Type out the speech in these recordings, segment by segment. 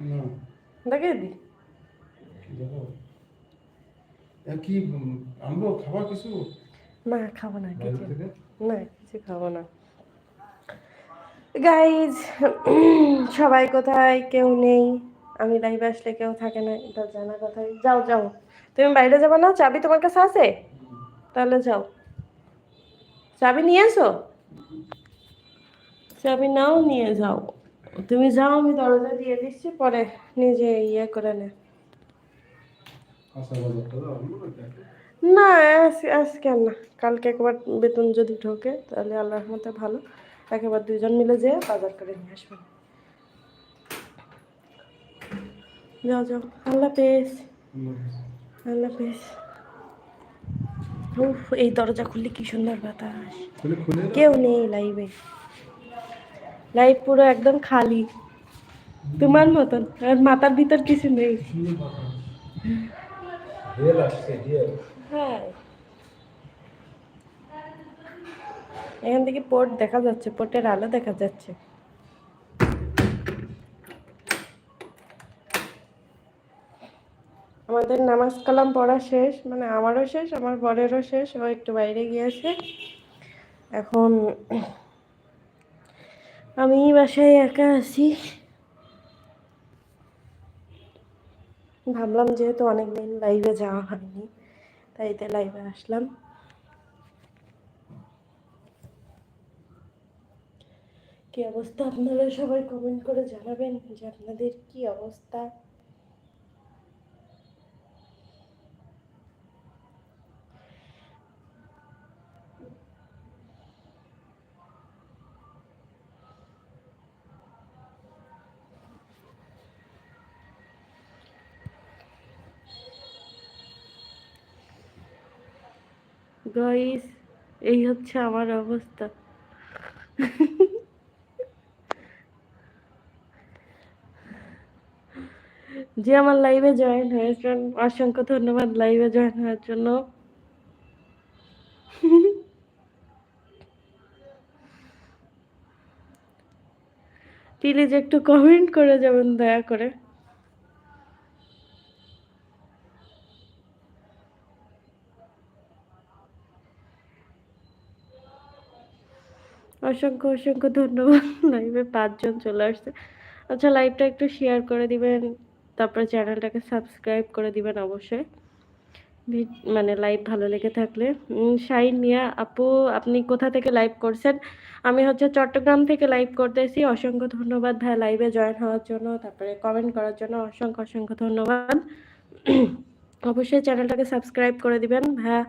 না। দি। কি আনব কিছু? খাব না কিছু। না কিছু খাব না। গাইজ সবাই কোথায়? কেউ নেই। আমি লাইভে আসলে কেউ থাকে না। এটা জানা কথাই যাও যাও। তুমি বাইরে যাব না? চাবি তোমার কাছে আছে? তাহলে যাও। চাবি নিয়ে এসো? চাবি নাও নিয়ে যাও। তুমি যাও আমি দরজা দিয়ে দিচ্ছি পরে নিজে ইয়ে করে নে। না আজকে না? কালকে একবার বেতন যদি ঢোকে তাহলে আল্লাহর মতে ভালো। একেবারে দুইজন মিলে যেয়ে বাজার করে নিয়ে আসবেন যাও যাও। আল্লাহ পেস। আল্লাহ পেস এই দরজা খুললে কি সুন্দর বাতাস। কেউ নেই লাইভে লাইভ পুরো একদম খালি। তোমার মতন। আর মাথার ভিতর কিছু নেই। হ্যাঁ। এখান থেকে পোর্ট দেখা যাচ্ছে পোর্টের আলো দেখা যাচ্ছে। আমাদের নামাজ কালাম পড়া শেষ মানে আমারও শেষ আমার বরেরও শেষ ও একটু বাইরে গিয়েছে। এখন আমি বাসায় একা আছি। ভাবলাম যেহেতু অনেকদিন লাইভে যাওয়া হয়নি, তাই তাই লাইভে আসলাম। কি অবস্থা আপনারা সবাই কমেন্ট করে জানাবেন যে আপনাদের কি অবস্থা? গাইস, এই হচ্ছে আমার অবস্থা। যে আমার লাইভে জয়েন হয়েছেন অসংখ্য ধন্যবাদ লাইভে জয়েন হওয়ার জন্য। প্লিজ একটু কমেন্ট করে যাবেন, দয়া করে। অসংখ্য অসংখ্য ধন্যবাদ। লাইভে পাঁচজন চলে আসছে। আচ্ছা লাইভটা একটু শেয়ার করে দিবেন, তারপরে চ্যানেলটাকে সাবস্ক্রাইব করে দিবেন অবশ্যই। মানে লাইভ ভালো লেগে থাকলে। শাইন, মিয়া, আপু, আপনি কোথা থেকে লাইভ করছেন? আমি হচ্ছে চট্টগ্রাম থেকে লাইভ করতেছি। অসংখ্য ধন্যবাদ ভাই লাইভে জয়েন হওয়ার জন্য। তারপরে কমেন্ট করার জন্য অসংখ্য অসংখ্য ধন্যবাদ। অবশ্যই চ্যানেলটাকে সাবস্ক্রাইব করে দিবেন। হ্যাঁ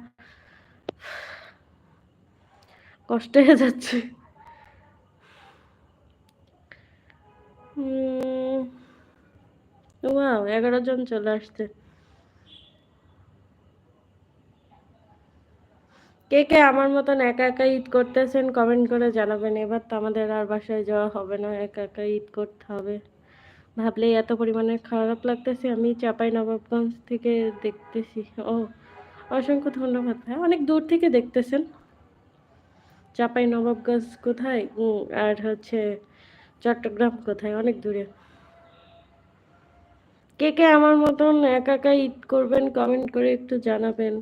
কষ্ট হয়ে যাচ্ছে। ওয়াও, এগারো জন চলে আসছে। কে কে আমার মতন একা একা ঈদ করতেছেন কমেন্ট করে জানাবেন। এবার তো আমাদের আর বাসায় যাওয়া হবে না, একা একা ঈদ করতে হবে। ভাবলেই এত পরিমাণে খারাপ লাগতেছে, আমি চাপাই নবাবগঞ্জ থেকে দেখতেছি। ও, অসংখ্য ধন্যবাদ। হ্যাঁ অনেক দূর থেকে দেখতেছেন। চাপাই নবাবগঞ্জ কোথায়? আর হচ্ছে চট্টগ্রাম কোথায়? অনেক দূরে। কে কে আমার মতন একা একা ঈদ করবেন কমেন্ট করে একটু জানাবেন।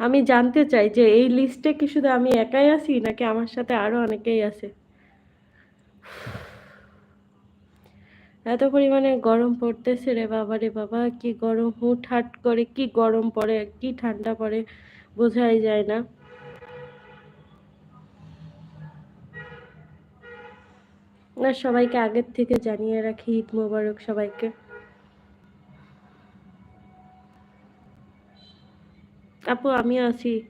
আমি জানতে চাই যে এই লিস্টে কি শুধু আমি একাই আছি, নাকি আমার সাথে আরও অনেকেই আছে? এত পরিমাণে গরম পড়তেছে রে বাবা রে বাবা, কি গরম হুট হাট করে কি গরম পড়ে, কি ঠান্ডা পড়ে, বোঝাই যায় না। না, সবাইকে আগের থেকে জানিয়ে রাখি, ঈদ মোবারক সবাইকে। আপু আমি আছি।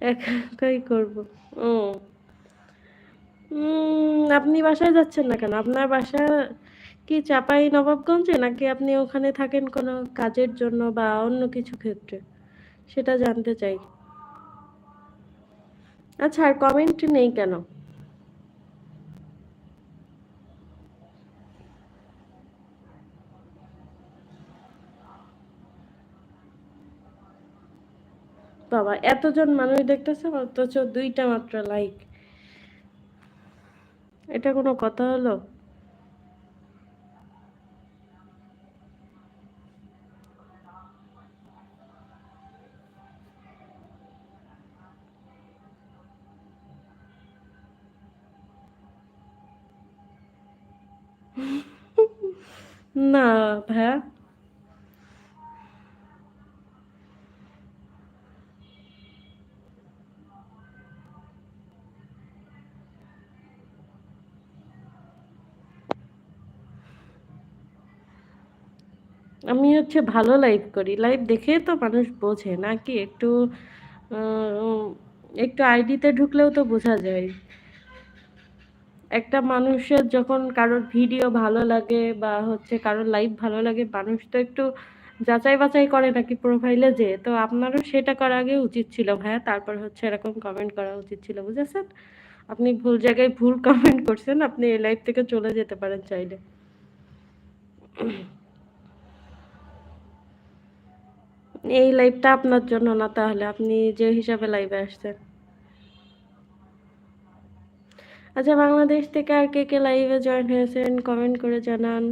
একা একাই করব। ও। আপনি বাসায় যাচ্ছেন না কেন? আপনার বাসা কি চাপাই নবাবগঞ্জে, নাকি আপনি ওখানে থাকেন কোনো কাজের জন্য বা অন্য কিছু ক্ষেত্রে? সেটা জানতে চাই। আচ্ছা আর কমেন্ট নেই কেন? বাবা এতজন মানুষ দেখতেছে অথচ দুইটা মাত্র লাইক এটা কোনো কথা হলো? না ভাইয়া আমি হচ্ছে ভালো লাইভ করি। লাইভ দেখে তো মানুষ বোঝে নাকি? একটু একটু আইডিতে ঢুকলেও তো বোঝা যায়। একটা মানুষের যখন কারোর ভিডিও ভালো লাগে বা হচ্ছে কারোর লাইভ ভালো লাগে, মানুষ তো একটু যাচাই বাছাই করে নাকি প্রোফাইলে যে। তো আপনারও সেটা করা আগে উচিত ছিল। ভাইয়া তারপর হচ্ছে এরকম কমেন্ট করা উচিত ছিল, বুঝেছেন? আপনি ভুল জায়গায় ভুল কমেন্ট করছেন, আপনি এই লাইভ থেকে চলে যেতে পারেন চাইলে। এই লাইভটা আপনার জন্য না, তাহলে আপনি যে হিসাবে লাইভে আসছেন? আচ্ছা বাংলাদেশ থেকে আর কে কে লাইভে জয়েন হয়েছেন? কমেন্ট করে জানান।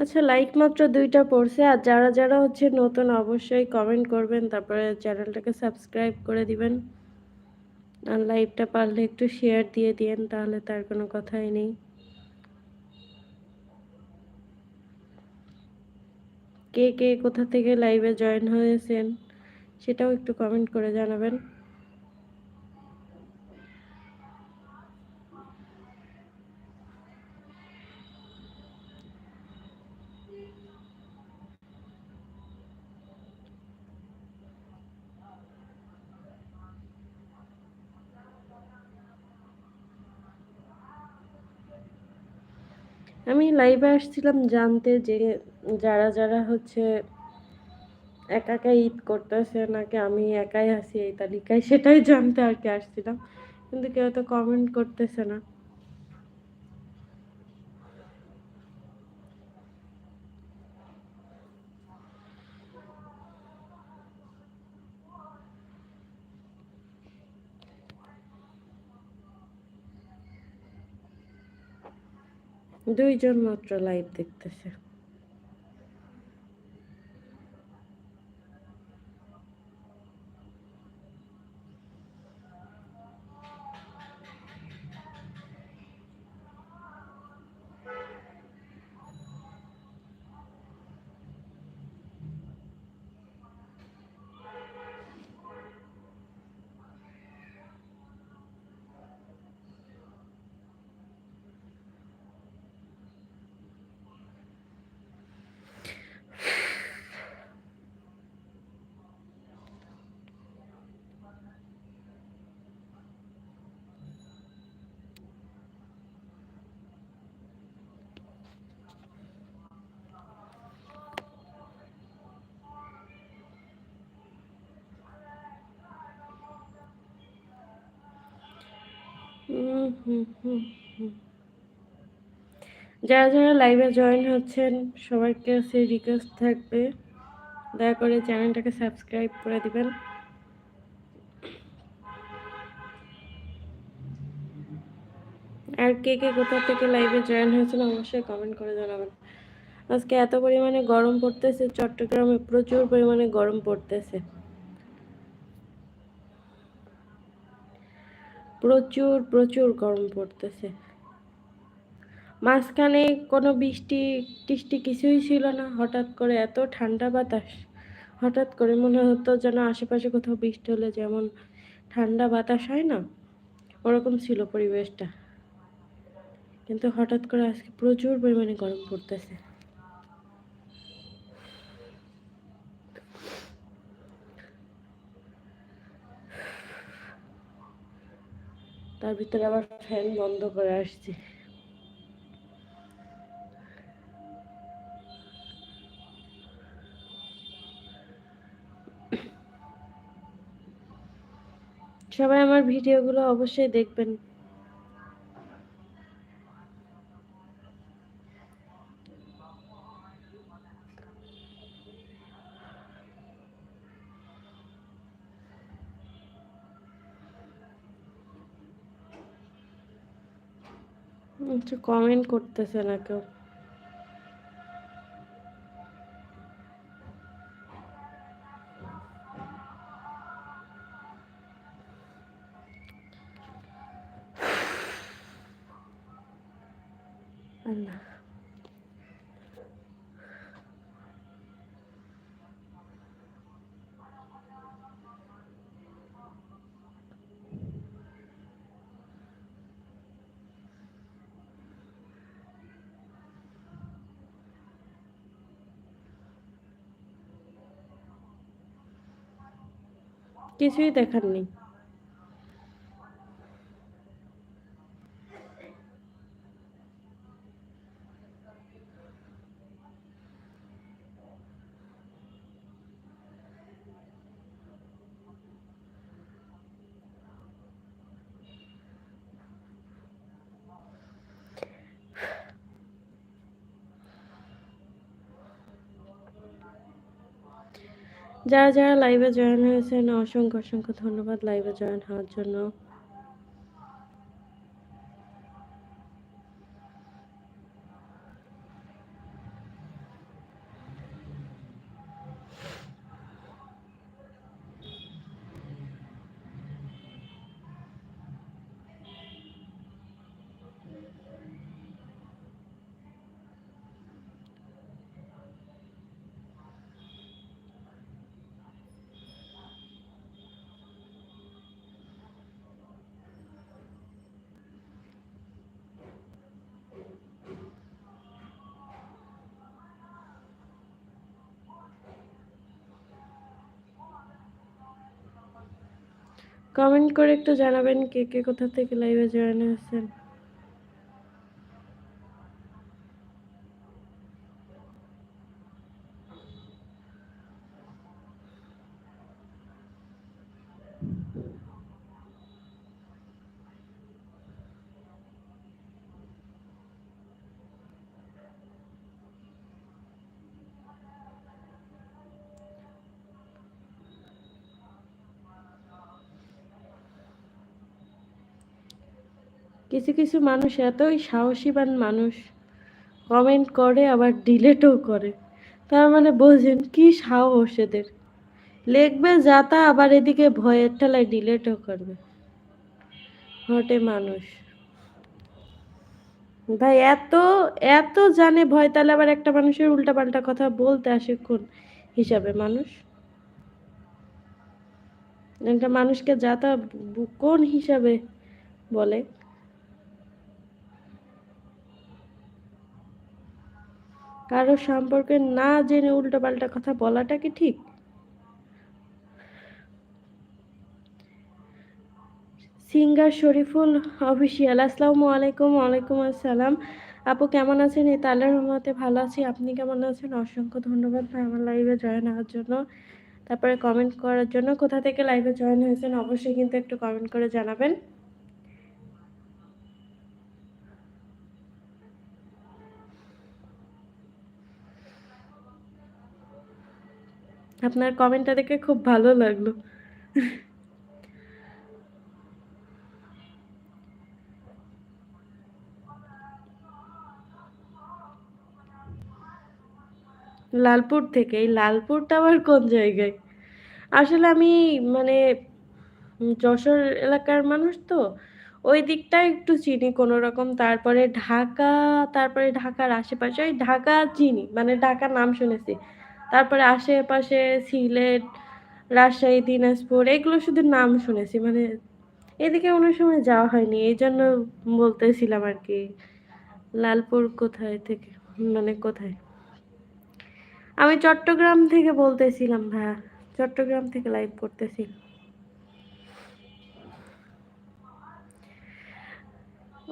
আচ্ছা লাইক মাত্র দুইটা পড়ছে। আর যারা যারা হচ্ছে নতুন, অবশ্যই কমেন্ট করবেন। তারপরে চ্যানেলটাকে সাবস্ক্রাইব করে দিবেন। আর লাইভটা পারলে একটু শেয়ার দিয়ে দিয়েন, তাহলে তার কোনো কথাই নেই। কে কে কোথা থেকে লাইভে জয়েন হয়েছেন, সেটাও একটু কমেন্ট করে জানাবেন। আমি লাইভে আসছিলাম জানতে যে যারা যারা হচ্ছে একা একা ঈদ করতেছে নাকি আমি একাই আছি এই তালিকায়, সেটাই জানতে আর কি আসছিলাম। কিন্তু কেউ তো কমেন্ট করতেছে না। দুইজন মাত্র লাইভ দেখতেছে। যারা যারা লাইভে জয়েন হচ্ছেন, সবাইকে সেই রিকোয়েস্ট থাকবে। দয়া করে চ্যানেলটাকে সাবস্ক্রাইব করে দিবেন। আর কে কে কোথা থেকে লাইভে জয়েন হয়েছেন, অবশ্যই কমেন্ট করে জানাবেন। আজকে এত পরিমাণে গরম পড়তেছে, চট্টগ্রামে প্রচুর পরিমাণে গরম পড়তেছে। প্রচুর প্রচুর গরম পড়তেছে। মাঝখানে কোনো বৃষ্টি টিষ্টি কিছুই ছিল না। হঠাৎ করে এত ঠান্ডা বাতাস, হঠাৎ করে মনে হতো যেন আশেপাশে কোথাও বৃষ্টি হলে যেমন ঠান্ডা বাতাস হয় না, ওরকম ছিল পরিবেশটা। কিন্তু হঠাৎ করে আজকে প্রচুর পরিমাণে গরম পড়তেছে। তার ভিতরে আবার ফ্যান বন্ধ করে আসছি। সবাই আমার ভিডিওগুলো অবশ্যই দেখবেন। আচ্ছা কমেন্ট করতেছে না কেউ। আল্লাহ। কিছুই দেখার নেই। যারা যারা লাইভে জয়েন হয়েছেন অসংখ্য অসংখ্য ধন্যবাদ লাইভে জয়েন হওয়ার জন্য। কমেন্ট করে একটু জানাবেন কে কে কোথা থেকে লাইভে জয়েন হয়েছেন। কিছু কিছু মানুষ এতই সাহসীবান মানুষ কমেন্ট করে, আবার ডিলেটও করে। তার মানে বোঝেন কি সাহস এদের? লিখবে যাতা আবার এদিকে ভয়ের ঠেলায় ডিলেটও করবে। ঘটে মানুষ। ভাই, এত এত জানে ভয়, তাহলে আবার একটা মানুষের উল্টাপাল্টা কথা বলতে আসে কোন হিসাবে মানুষ? একটা মানুষকে যাতা কোন হিসাবে বলে? কারও সম্পর্কে না জেনে উল্টোপাল্টা কথা বলাটা কি ঠিক? সিঙ্গার শরীফুল অফিসিয়াল, আসসালামু আলাইকুম, ওয়ালাইকুম আসসালাম। আপু কেমন আছেন? এই তালের রহমতে ভালো আছি। আপনি কেমন আছেন? অসংখ্য ধন্যবাদ ভাই আমার লাইভে জয়েন হওয়ার জন্য। তারপরে কমেন্ট করার জন্য কোথা থেকে লাইভে জয়েন হয়েছেন অবশ্যই কিন্তু একটু কমেন্ট করে জানাবেন। আপনার কমেন্টটা দেখে খুব ভালো লাগল। লালপুর থেকে এই লালপুরটা আবার কোন জায়গায়? আসলে আমি মানে যশোর এলাকার মানুষ তো, ওই দিকটা একটু চিনি কোনো রকম, তারপরে ঢাকা, তারপরে ঢাকার আশেপাশে, ওই ঢাকা চিনি মানে ঢাকার নাম শুনেছি। তারপরে আশেপাশে সিলেট, রাজশাহী, দিনাজপুর, এগুলো শুধু নাম শুনেছি। মানে এদিকে কোনো সময় যাওয়া হয়নি, এই জন্য বলতেছিলাম আর কি, লালপুর কোথায় থেকে মানে কোথায়? আমি চট্টগ্রাম থেকে বলতেছিলাম হ্যাঁ চট্টগ্রাম থেকে লাইভ করতেছি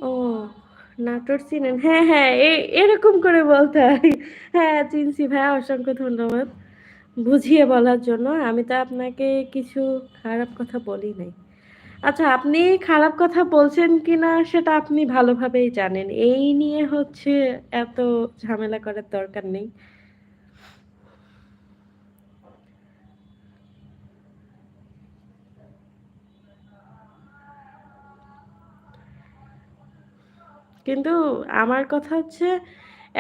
ও নাটোর চিনেন হ্যাঁ হ্যাঁ এরকম করে বলতে হয় হ্যাঁ চিনছি ভাইয়া অসংখ্য ধন্যবাদ বুঝিয়ে বলার জন্য আমি তো আপনাকে কিছু খারাপ কথা বলি নাই আচ্ছা আপনি খারাপ কথা বলছেন কি না সেটা আপনি ভালোভাবেই জানেন। এই নিয়ে হচ্ছে এত ঝামেলা করার দরকার নেই। কিন্তু আমার কথা হচ্ছে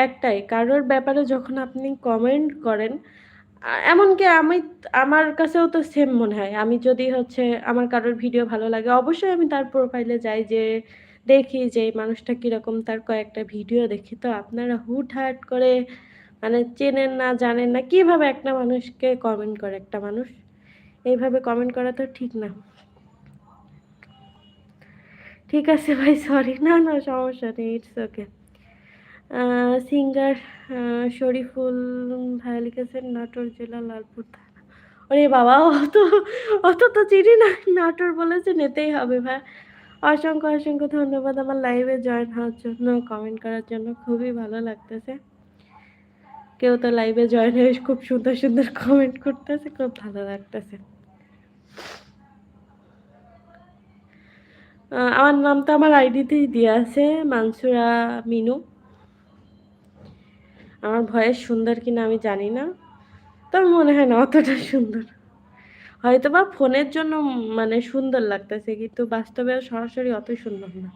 একটাই, কারোর ব্যাপারে যখন আপনি কমেন্ট করেন, এমনকি আমি আমার কাছেও তো সেম মনে হয়। আমি যদি হচ্ছে আমার কারোর ভিডিও ভালো লাগে, অবশ্যই আমি তার প্রোফাইলে যাই যেয়ে দেখি যে এই মানুষটা কীরকম তার কয়েকটা ভিডিও দেখি। তো আপনারা হুটহাট করে মানে চেনেন না, জানেন না, কীভাবে একটা মানুষকে কমেন্ট করে একটা মানুষ? এইভাবে কমেন্ট করা তো ঠিক না। ঠিক আছে ভাই সরি। না, না সমস্যা নেই। It's okay. সিঙ্গার শরীফুল ভাইয়া লিখেছেন নাটোর জেলা লালপুর থানা। ওরে বাবা! অত, অত তো চিনি না। নাটোর বলেছে নিতেই হবে ভাই। অসংখ্য, অসংখ্য ধন্যবাদ আমার লাইভে জয়েন হওয়ার জন্য, কমেন্ট করার জন্য। খুবই ভালো লাগতেছে। কেউ তো লাইভে জয়েন হয়ে খুব সুন্দর, সুন্দর কমেন্ট করতেছে। খুব ভালো লাগতেছে। আমার নাম তো আমার আইডিতেই দেয়া আছে মানসুরা মিনু। আমার ভয়েস সুন্দর কিনা আমি জানি না। তবে মনে হয় না অতটা সুন্দর। হয়তো বা ফোনের জন্য মানে সুন্দর লাগতেছে, কিন্তু বাস্তবে সরাসরি অত সুন্দর না।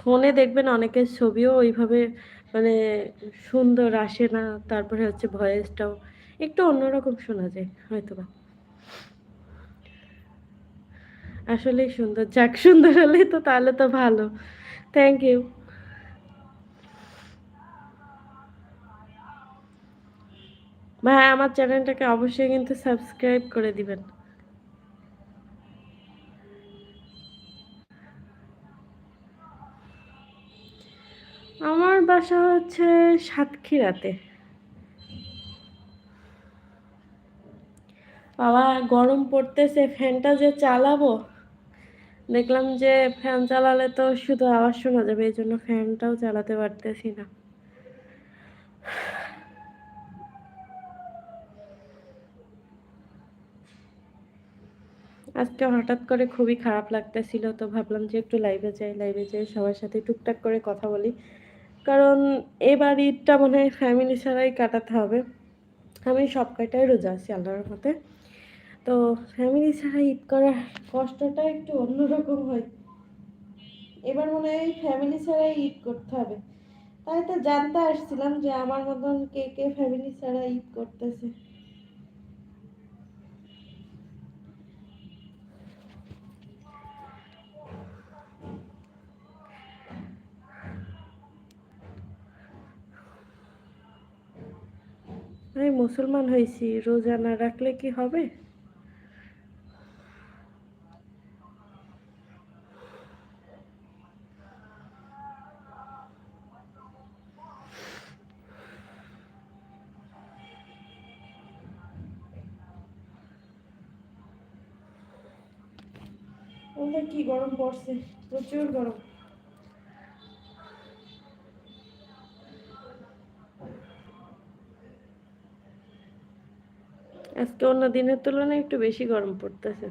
ফোনে দেখবেন অনেকের ছবিও ওইভাবে মানে সুন্দর আসে না। তারপরে হচ্ছে ভয়েসটাও একটু অন্যরকম শোনা যায়, হয়তোবা। আসলেই সুন্দর। যাক সুন্দর হলে তো তাহলে তো ভালো। Thank you. ভাই আমার চ্যানেলটাকে অবশ্যই কিন্তু সাবস্ক্রাইব করে দিবেন। আমার বাসা হচ্ছে সাতক্ষীরাতে। বাবা গরম পড়তেছে ফ্যানটা যে চালাবো, দেখলাম যে ফ্যান চালালে তো শুধু আওয়াজ শোনা যাবে। এই জন্য ফ্যানটাও চালাতে পারতেছি না। আজকে হঠাৎ করে খুবই খারাপ লাগতেছিল। তো ভাবলাম যে একটু লাইভে যাই। লাইভে যেয়ে সবার সাথে টুকটাক করে কথা বলি। কারণ এবার ঈদটা মনে হয় ফ্যামিলি ছাড়াই কাটাতে হবে। আমি সব কয়টাই রোজা আছি, আল্লাহর রহমতে। তো ফ্যামিলি ছাড়া ঈদ করার কষ্টটা একটু অন্যরকম হয়। এবার মনে হয় ফ্যামিলি ছাড়াই ঈদ করতে হবে। তাই তো জানতে আসছিলাম যে আমার মতন কে, কে ফ্যামিলি ছাড়া ঈদ করতেছে? আমি মুসলমান হয়েছি রোজা না রাখলে কি হবে? ওখানে কি গরম পড়ছে? প্রচুর গরম। আজকে অন্য দিনের তুলনায় একটু বেশি গরম পড়তেছে।